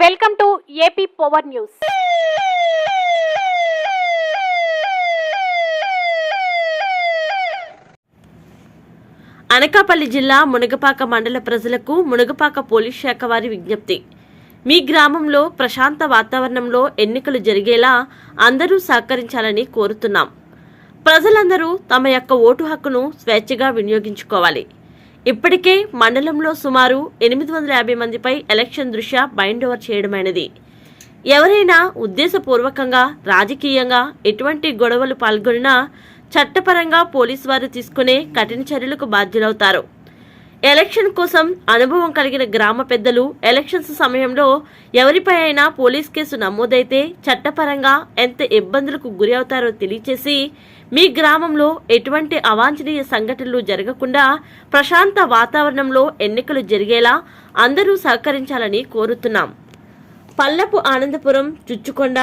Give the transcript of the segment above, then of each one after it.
Welcome to AP power news. Anakapalli జిల్లా మునగపాక మండల ప్రజలకు మునగపాక పోలీస్ శాఖ వారి విజ్ఞప్తి. మీ గ్రామంలో ప్రశాంత వాతావరణంలో ఎన్నికలు జరిగేలా అందరూ సహకరించాలని కోరుతున్నాం. ప్రజలందరూ తమ యొక్క ఓటు హక్కును స్వేచ్ఛగా వినియోగించుకోవాలి. ఇప్పటికే మండలంలో సుమారు ఎనిమిది వందల యాభై మందిపై ఎలక్షన్ దృష్ట్యా బైండ్ ఓవర్ చేయడమైనది. ఎవరైనా ఉద్దేశపూర్వకంగా రాజకీయంగా ఎటువంటి గొడవలు పాల్గొన్నా చట్టపరంగా పోలీసు వారు తీసుకునే కఠిన చర్యలకు బాధ్యులవుతారు. ఎలక్షన్ కోసం అనుభవం కలిగిన గ్రామ పెద్దలు ఎలక్షన్స్ సమయంలో ఎవరిపై అయినా పోలీస్ కేసు నమోదైతే చట్టపరంగా ఎంత ఇబ్బందులకు గురి అవుతారో తెలియచేసి మీ గ్రామంలో ఎటువంటి అవాంఛనీయ సంఘటనలు జరగకుండా ప్రశాంత వాతావరణంలో ఎన్నికలు జరిగేలా అందరూ సహకరించాలని కోరుతున్నాం. పల్లపు ఆనందపురం చుచ్చుకొండ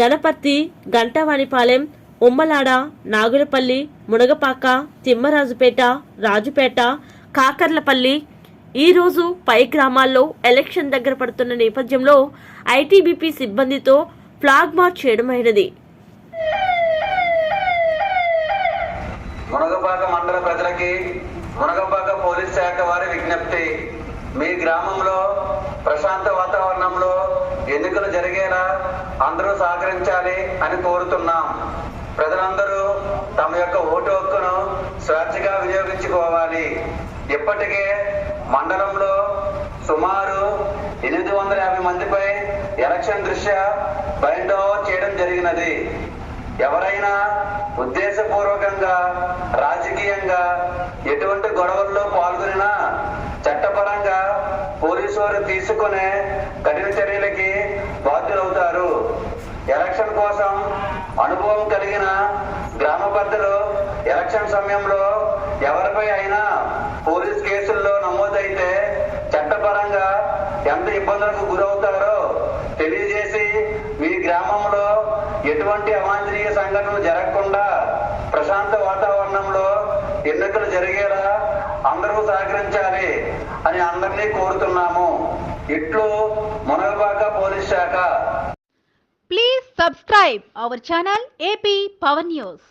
గణపతి గంటవాణిపాలెం ఉమ్మలాడ నాగులపల్లి మునగపాక తిమ్మరాజుపేట రాజుపేట కాకర్లపల్లి. ఈరోజు పై గ్రామాల్లో ఎలక్షన్ దగ్గర పడుతున్న నేపథ్యంలో ఐటీబీపీ సిబ్బందితో ఫ్లాగ్ మార్చ్ చేయడమైనది. మునగపాక మండల ప్రజలకి మునగపాక పోలీస్ శాఖ వారి విజ్ఞప్తి. మీ గ్రామంలో ప్రశాంత వాతావరణంలో ఎన్నికలు జరిగేలా అందరూ సహకరించాలి అని కోరుతున్నాం. ప్రజలందరూ తమ యొక్క ఓటు హక్కును స్వేచ్ఛగా వినియోగించుకోవాలి. ఇప్పటికే మండలంలో సుమారు ఎనిమిది వందల యాభై మందిపై ఎలక్షన్ దృష్ట్యా బైండ్ ఓవర్ చేయడం జరిగినది. ఎవరైనా ఉద్దేశపూర్వకంగా రాజకీయంగా ఎటువంటి గొడవల్లో పాల్గొనినా చట్టపరంగా పోలీసు వారు తీసుకునే కఠిన చర్యలకి బాధ్యులవుతారు. ఎలక్షన్ కోసం అనుభవం కలిగిన గ్రామ పెద్దలు ఎలక్షన్ సమయంలో ఎవరిపై అయినా పోలీస్ కేసుల్లో నమోదైతే చట్టపరంగా ఎంత ఇబ్బందులకు గురవుతారో తెలియజేసి మీ గ్రామంలో ఎటువంటి అవాంఛనీయ సంఘటనలు జరగకుండా ప్రశాంత వాతావరణంలో ఎన్నికలు జరిగేలా అందరూ సహకరించాలి అని అందరినీ కోరుతున్నాము. ఇట్లు మునగపాక పోలీస్ శాఖ. Please subscribe our channel AP power news